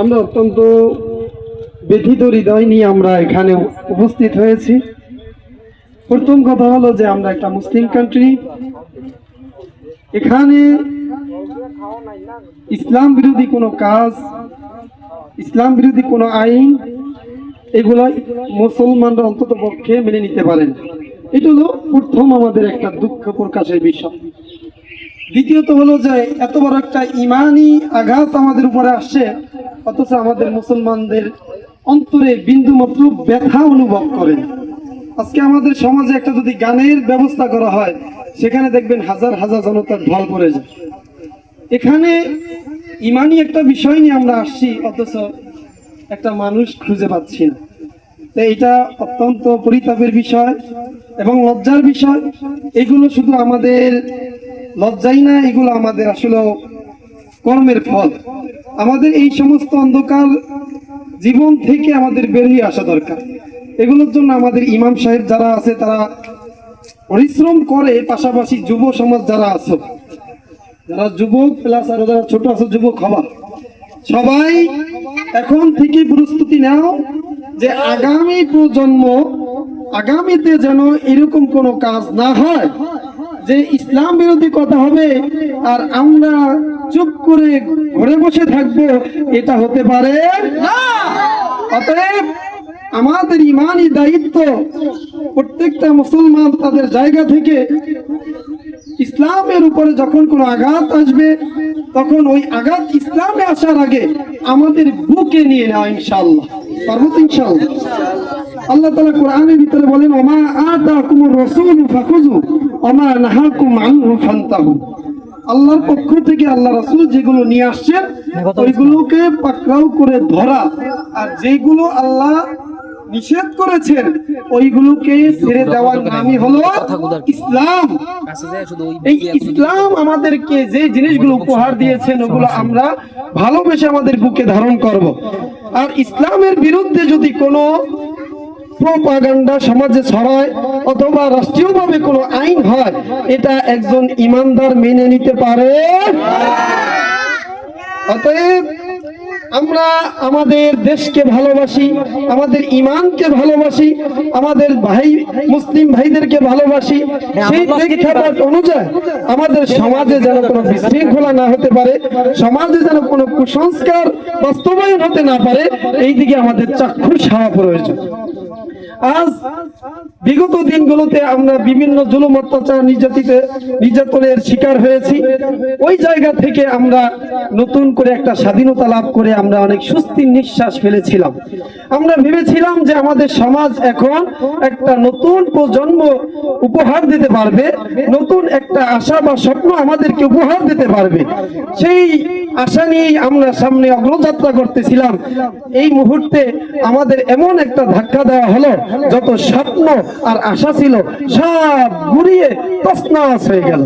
আমরা অত্যন্ত ব্যথিত হৃদয় নিয়ে আমরা এখানে উপস্থিত হয়েছি। প্রথম কথা হলো যে আমরা একটা মুসলিম কান্ট্রি এখানে ইসলাম বিরোধী কোনো কাজ, ইসলাম বিরোধী কোনো আইন, এগুলো মুসলমানরা অন্তত পক্ষে মেনে নিতে পারেন। এটা হলো প্রথম আমাদের একটা দুঃখ প্রকাশের বিষয়। দ্বিতীয়ত হলো যে এত বড় একটা ইমানি আঘাত আমাদের উপরে আসছে। অথচ আমাদের মুসলমানদের অন্তরে বিন্দু মাত্র ব্যথা অনুভব করেন। আজকে আমাদের সমাজে একটা যদি গানের ব্যবস্থা করা হয়, সেখানে দেখবেন হাজার হাজার জনতার ঢল পড়ে যায়। এখানে ইমানই একটা বিষয় নিয়ে আমরা আসছি, অথচ একটা মানুষ খুঁজে পাচ্ছি না। তো এটা অত্যন্ত পরিতাপের বিষয় এবং লজ্জার বিষয়। এগুলো শুধু আমাদের, লজ্জাই না, এগুলো আমাদের আসলে কর্মের ফল। আমাদের এই সমস্ত অন্ধকার জীবন থেকে আমাদের বেরিয়ে আসা দরকার। এগুলোর জন্য আমাদের ইমাম সাহেব যারা আছে, তারা পরিশ্রম করে, পাশাপাশি যুব সমাজ যারা আছে, যারা যুবক প্লাস আরও যারা ছোট আছে, যুবক হবা, সবাই এখন থেকে প্রস্তুতি নাও যে আগামী প্রজন্ম, আগামীতে যেন এরকম কোনো কাজ না হয়, যে ইসলাম বিরোধী কথা হবে আর আমরা চুপ করে ঘরে বসে থাকব এটা হতে পারে অতএব আমাদের ইমানই দায়িত্ব প্রত্যেকটা মুসলমান তাদের জায়গা থেকে ইসলামের উপরে যখন কোনো আঘাত আসবে তখন ওই আঘাত ইসলামে আসার আগে আমাদের বুকে নিয়ে নেওয়া ইনশাআল্লাহ। পারব তো ইনশাআল্লাহ? আল্লাহ তাআলা কোরআনের ভিতরে বলেন ওমা আতাকুমুর রাসূল ফাখুযু ওমা নাহাকুম আনহু ফান্তাহু। আল্লাহর পক্ষ থেকে আল্লাহ রাসূল যেগুলো নিয়ে আসছেন, ওইগুলোকে পাকড়াও করে ধরা। আর যেগুলো আল্লাহ নিষেধ করেছেন, ওইগুলোকে ছেড়ে দেওয়ার নামই হলো ইসলাম। এই ইসলাম আমাদেরকে যে জিনিসগুলো উপহার দিয়েছেন, ওগুলো আমরা ভালোবেসে আমাদের বুকে ধারণ করব। আর ইসলামের বিরুদ্ধে যদি কোনো প্রোপাগান্ডা সমাজে ছড়ায় অথবা রাষ্ট্রীয়ভাবে কোনো আইন হয় এটা একজন ইমানদার মেনে নিতে পারে। অতএব আমরা আমাদের দেশকে ভালোবাসি আমাদের ইমানকে ভালোবাসি আমাদের ভাই মুসলিম ভাইদেরকে ভালোবাসি। সেই প্রেক্ষাপট অনুযায়ী আমাদের সমাজে যেন কোনো বিশৃঙ্খলা না হতে পারে সমাজে যেন কোনো কুসংস্কার বাস্তবায়ন হতে না পারে এই দিকে আমাদের চাক্ষুষ হওয়া প্রয়োজন। আজ বিগত দিনগুলোতে আমরা বিভিন্ন জুলুম অত্যাচার নির্যাতিত নির্যাতনের শিকার হয়েছি। ওই জায়গা থেকে আমরা নতুন করে একটা স্বাধীনতা লাভ করে আমরা অনেক সুস্থির নিঃশ্বাস ফেলেছিলাম। আমরা ভেবেছিলাম যে আমাদের সমাজ এখন একটা নতুন প্রজন্ম উপহার দিতে পারবে, নতুন একটা আশা বা স্বপ্ন আমাদেরকে উপহার দিতে পারবে। সেই আশা নিয়েই আমরা সামনে অগ্রযাত্রা করতেছিলাম। এই মুহূর্তে আমাদের এমন একটা ধাক্কা দেওয়া হলো যত স্বপ্ন আর আশা ছিল সব ঘুরিয়ে তসনাস হয়ে গেল।